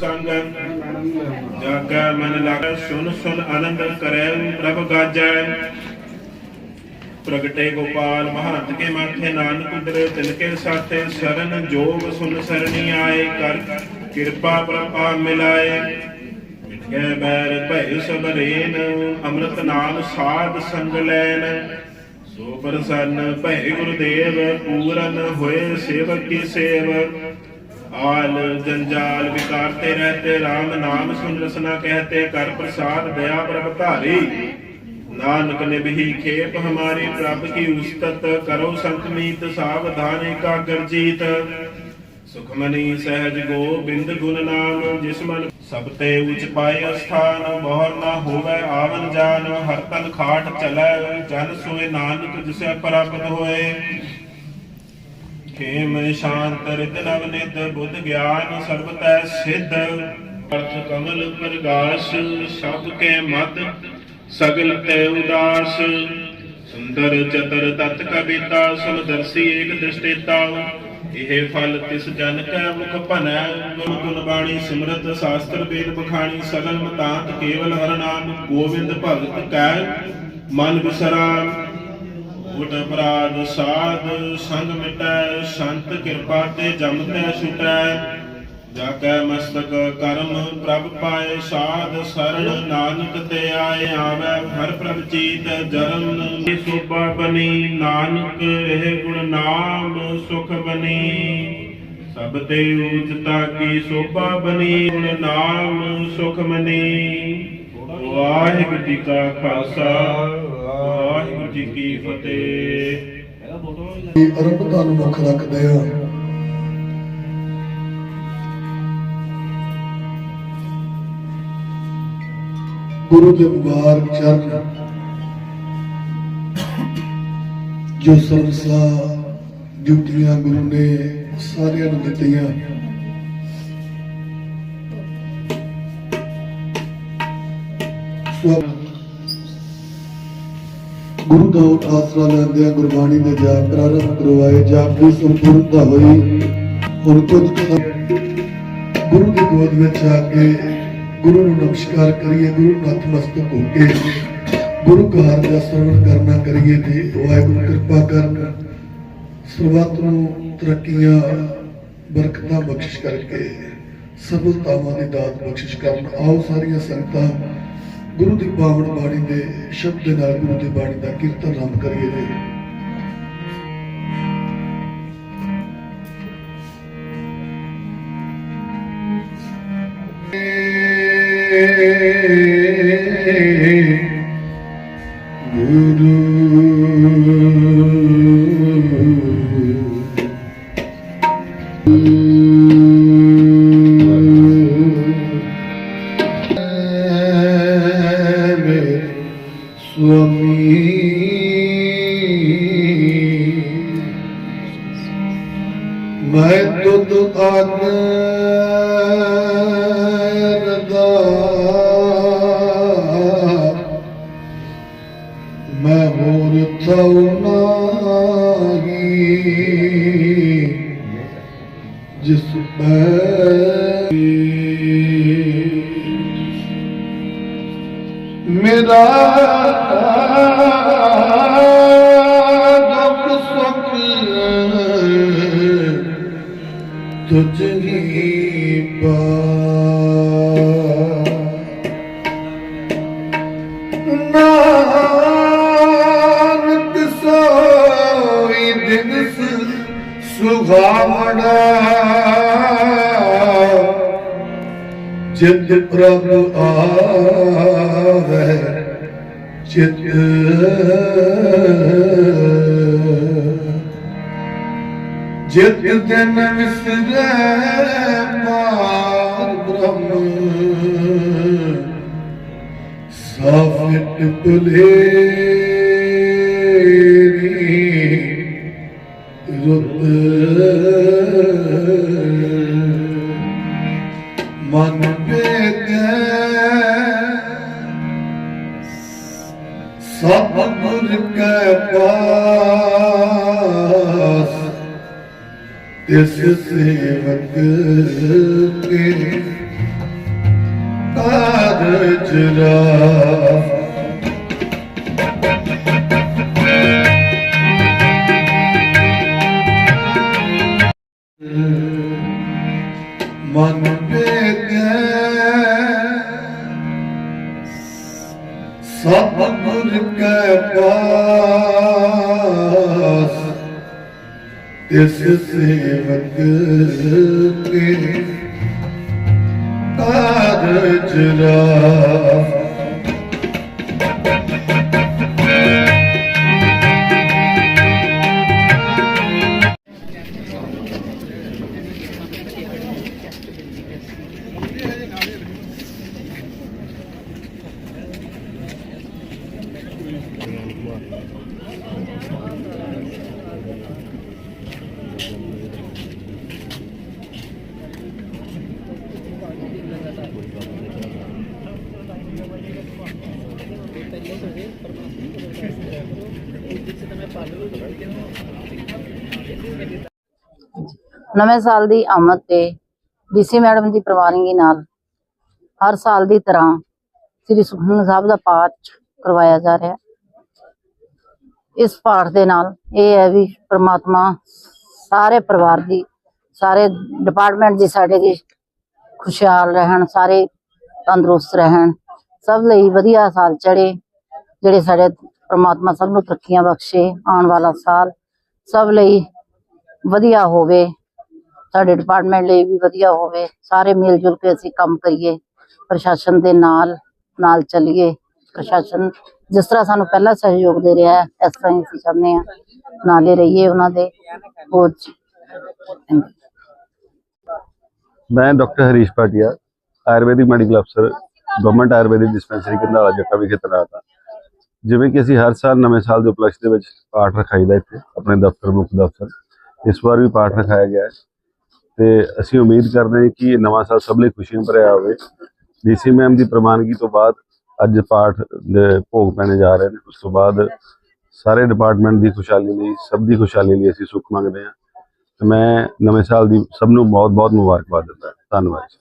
ਸੰਗ ਜਾਗੈ ਮਨ ਲਾਗੈ ਸੁਨ ਸੁਨ ਆਨੰਦ ਕਰੈ ਪ੍ਰਭ ਗਾਜੈ ਪ੍ਰਗਟੇ ਗੋਪਾਲ ਮਹੰਤ ਕੇ ਮਾਥੇ ਨਾਨਕ ਉਦਰੇ ਤਿਲ ਕੇ ਸਾਥੇ ਸ਼ਰਨ ਜੋਗ ਸੁਨ ਸਰਣੀ ਆਏ ਕਰ ਕਿਰਪਾ ਪ੍ਰਭਾ ਮਿਲਾਏ ਮਿਟਕੇ ਬੈਰ ਭੈ ਸਭ ਅੰਮ੍ਰਿਤ ਨਾਮ ਸਾਧ ਸੰਗ ਲੈਨ ਸੋ ਪ੍ਰਸੰਨ ਭੈ ਗੁਰਦੇਵ ਪੂਰਨ ਹੋਏ ਸੇਵਕ ਕੀ ਸੇਵ ਆਲ ਜੰਜਾਲ ਵਿਕਾਰ ਤੇ ਰਹਤੇ RAM ਨਾਮ ਸੁਨ ਰਸਨਾ ਕਹਤੇ, ਕਰ ਪ੍ਰਸਾਦ ਦਇਆ ਪ੍ਰਭ ਧਾਰੀ। ਨਾਨਕ ਨਿਭੀ ਖੇਪ ਹਮਾਰੀ, ਪ੍ਰਭ ਕੀ ਉਸਤਤ ਕਰੋ ਸੰਤਮੀਤ ਸਾਵਧਾਨ ਏਕਾਗਰ ਜੀਤ। ਸੁਖਮਨੀ ਸਹਿਜ ਗੋਬਿੰਦ ਗੁਣ ਨਾਮ, ਜਿਸ ਮਨ ਸਭ ਤੇ ਉਚ ਪਾਏ ਅਸਥਾਨ ਬਹੁਰ ਨਾ ਹੋਵੇ ਆਵਨ ਜਾਨ, ਹਰ ਤਨ ਖਾਟ ਚਲੈ, ਜਨ ਸੋਏ ਨਾਨਕ, ਜਿਸੈ ਪ੍ਰਾਪਤ ਹੋਏ। ਖੇਮ ਸ਼ਾਂਤ ਰਿਤ ਨਵ ਨਿਤ ਬੁੱਧ ਗਿਆਨ ਸਰਬ ਤੈ ਸਿੱਧ। ਅਰਥ ਕਮਲ ਪ੍ਰਗਾਸ, ਸਭ ਕੇ ਮਦ ਸਗਲ ਤੈ ਉਦਾਸ। ਸੁੰਦਰ ਚਤਰ ਤਤ ਕਬੀਤਾ ਸਮਦਰਸੀ ਏਕ ਦ੍ਰਿਸ਼ਟੇਤਾ। ਇਹ ਫਲ ਤਿਸ ਜਨ ਕੈ ਮੁਖ ਭਨੈ, ਗੁਣ ਗੁਣ ਬਾਣੀ ਸਿਮਰਤ, ਸ਼ਾਸਤਰ ਵੇਦ ਬਖਾਣੀ ਸਗਲ ਮਤਾਂਤ ਕੇਵਲ ਹਰ ਨਾਮ ਗੋਬਿੰਦ ਭਗਤ ਕੈ, ਮਨ ਵਿਸਰਾਮ ਉਟ ਅਪਰਾਧ, ਸਾਧ, ਸੰਗ ਮਿਟੈ, ਸੰਤ ਕਿਰਪਾ ਤੇ ਜਮ ਤੈ ਛੁਟੈ। ਜਾ ਕੈ ਮਸਤਕ ਕਰਮ ਪ੍ਰਭ ਪਾਏ, ਸਾਧ ਸਰਣ ਨਾਨਕ ਤੇ ਆਏ, ਆਵੈ ਹਰ ਪ੍ਰਭ ਚੀਤ ਜਰਮ ਸੋਭਾ ਬਨੀ। ਨਾਨਕ ਇਹ ਗੁਣ ਨਾਮ ਸੁਖ ਬਨੀ। ਸਭ ਤੇ ਉਚਤਾ ਕੀ ਸੋਭਾ ਬਣੀ ਗੁਣ ਨਾਮ ਸੁਖ ਮਨੀ। ਵਾਹਿਗੁਰੂ ਜੀ ਕਾ ਖਾਲਸਾ। ਜੀ ਕੀ ਫਤਿਹ। ਅਰਬਤਾ ਨੂੰ ਮੁੱਖ ਰੱਖਦੇ ਆ ਗੁਰੂ ਦੇ ਮੁਬਾਰਕ ਚਰਨ ਜੋ ਸੰਸਾ ਡਿਊਟੀਆਂ ਗੁਰੂ ਨੇ ਸਾਰਿਆਂ ਨੂੰ ਦਿੱਤੀਆਂ। ਸੋ ਗੁਰੂ ਦਾ ਓਟ ਆਸਰਾ ਲੈਂਦਿਆਂ ਗੁਰਬਾਣੀ ਦੇ ਜਾਪ ਪ੍ਰਾਰੰਭ ਕਰਵਾਏ, ਜਾਪ ਦੀ ਸੰਪੂਰਨਤਾ ਹੋਈ। ਹੁਣ ਕੁਝ ਗੁਰੂ ਦੀ ਗੋਦ ਵਿੱਚ ਆ ਕੇ ਗੁਰੂ ਨੂੰ ਨਮਸਕਾਰ ਕਰੀਏ, ਗੁਰੂ ਨਤਮਸਤਕ ਹੋ ਕੇ ਗੁਰੂ ਘਰ ਦਾ ਸਰਵਣ ਕਰਨਾ ਕਰੀਏ ਤੇ ਵਾਹਿਗੁਰੂ ਕਿਰਪਾ ਕਰਨ, ਸਰਬੱਤ ਨੂੰ ਤਰੱਕੀਆਂ, ਬਰਕਤਾਂ ਬਖਸ਼ਿਸ਼ ਕਰਕੇ, ਸਫਲਤਾਵਾਂ ਦੀ ਦਾਤ ਬਖਸ਼ਿਸ਼ ਕਰਨ। ਆਓ ਸਾਰੀਆਂ ਸੰਗਤਾਂ ਗੁਰੂ ਦੀ ਪਾਵਨ ਬਾਣੀ ਦੇ ਸ਼ਬਦ ਦੇ ਨਾਲ ਗੁਰੂ ਦੀ ਬਾਣੀ ਦਾ ਕੀਰਤਨ ਆਰੰਭ ਕਰੀਏ ਜੀ। ਗੁਰੂ ਸੁਆਮੀ ਮੈਂ ਤੁਧ ਅਨਰਦਾ ਮੈਂ ਹੋਰ ਥਉ ਨਾਹੀ ਜਿਸ ਮੈਂ ਮੇਰਾ ਤੁਝ ਹੀ ਪਾ। ਨਾਨਕ ਸੋਈ ਦਿਨ ਸੁਹਾਵਣਾ। ਜਿਤ ਪ੍ਰਭ ਆਵੇ ਚਿਤ ਜਿਤ ਵਿਸਰੇ ਪਾਰ ਬ੍ਰਹਮ। ਸਾਫਿਟ ਪੁਲੇਰੀ ਰੁੱਤ। ਮਨ ਬੇਗੈ ਸਭ ਤਿਸ ਸੇਵਕ ਕੇ ਕਾਰਜ ਰਾਮ ਤਿਸ ਸੇਵਕ ਕੇ ਕਾਰਜ ਰਾ ਨਵੇਂ ਸਾਲ ਦੀ ਆਮਦ ਤੇ ਡੀਸੀ ਮੈਡਮ ਦੀ ਪ੍ਰਵਾਨਗੀ ਨਾਲ ਹਰ ਸਾਲ ਦੀ ਤਰ੍ਹਾਂ ਸ੍ਰੀ ਸੁਖਮਨੀ ਸਾਹਿਬ ਦਾ ਪਾਠ ਕਰਵਾਇਆ ਜਾ ਰਿਹਾ ਇਸ ਪਾਠ ਦੇ ਨਾਲ ਇਹ ਹੈ ਵੀ ਪ੍ਰਮਾਤਮਾ ਸਾਰੇ ਪਰਿਵਾਰ ਦੀ, ਸਾਰੇ ਡਿਪਾਰਟਮੈਂਟ ਦੀ, ਸਾਡੇ ਦੀ ਖੁਸ਼ਹਾਲ ਰਹਿਣ, ਸਾਰੇ ਤੰਦਰੁਸਤ ਰਹਿਣ, ਸਭ ਲਈ ਵਧੀਆ ਸਾਲ ਚੜੇ ਜਿਹੜੇ ਸਾਡੇ ਪ੍ਰਮਾਤਮਾ ਸਭ ਨੂੰ ਤਰੱਕੀਆਂ ਬਖਸ਼ੇ, ਆਉਣ ਵਾਲਾ ਸਾਲ ਸਭ ਲਈ ਵਧੀਆ ਹੋਵੇ, ਸਾਡੇ ਡਿਪਾਰਟਮੈਂਟ ਲਈ ਵੀ ਵਧੀਆ ਹੋਵੇ, ਸਾਰੇ ਮਿਲ ਜੁਲ ਕੇ ਅਸੀਂ ਕੰਮ ਕਰੀਏ, ਪ੍ਰਸ਼ਾਸਨ ਦੇ ਨਾਲ ਨਾਲ ਚੱਲੀਏ। ਪ੍ਰਸ਼ਾਸਨ ਜਿਸ ਤਰ੍ਹਾਂ ਸਾਨੂੰ ਪਹਿਲਾਂ ਸਹਿਯੋਗ ਦੇ ਰਿਹਾ ਹੈ, ਇਸ ਤਰ੍ਹਾਂ ਹੀ ਅਸੀਂ ਚਾਹੁੰਦੇ ਹਾਂ, ਨਾਲੇ ਰਹੀਏ ਉਹਨਾਂ ਦੇ ਬਹੁਤ ਮੈਂ ਡਾਕਟਰ ਹਰੀਸ਼ ਭਾਟੀਆ, ਆਯੁਰਵੈਦਿਕ ਮੈਡੀਕਲ ਅਫਸਰ, ਗਵਰਨਮੈਂਟ ਆਯੁਰਵੈਦਿਕ ਡਿਸਪੈਂਸਰੀ ਕੰਧਾਲਾ ਜੱਟਾ ਵਿਖੇ ਤੈਨਾਤ ਹਾਂ। ਜਿਵੇਂ ਕਿ ਅਸੀਂ ਹਰ ਸਾਲ ਨਵੇਂ ਸਾਲ ਦੇ ਉਪਲਕਸ਼ ਦੇ ਵਿੱਚ ਪਾਠ ਰਖਾਈਦਾ ਇੱਥੇ, ਆਪਣੇ ਦਫ਼ਤਰ, ਮੁੱਖ ਦਫ਼ਤਰ, ਇਸ ਵਾਰ ਵੀ ਪਾਠ ਰਖਾਇਆ ਗਿਆ ਹੈ। ਤੇ ਅਸੀਂ ਉਮੀਦ ਕਰਦੇ ਹਾਂ ਕਿ ਨਵਾਂ ਸਾਲ ਸਭ ਲਈ ਖੁਸ਼ੀਆਂ ਭਰਿਆ ਹੋਵੇ। ਡੀਸੀ ਮੈਮ ਦੀ ਪ੍ਰਵਾਨਗੀ ਤੋਂ ਬਾਅਦ ਅੱਜ ਪਾਠ ਦੇ ਭੋਗ ਪੈਣੇ ਜਾ ਰਹੇ ਨੇ। ਉਸ ਤੋਂ ਬਾਅਦ ਸਾਰੇ ਡਿਪਾਰਟਮੈਂਟ ਦੀ ਖੁਸ਼ਹਾਲੀ ਲਈ, ਸਭ ਦੀ ਖੁਸ਼ਹਾਲੀ ਲਈ ਅਸੀਂ ਸੁੱਖ ਮੰਗਦੇ ਹਾਂ। ਤੇ ਮੈਂ ਨਵੇਂ ਸਾਲ ਦੀ ਸਭ ਨੂੰ ਬਹੁਤ ਬਹੁਤ ਮੁਬਾਰਕਬਾਦ ਦਿੰਦਾ ਧੰਨਵਾਦ ਜੀ।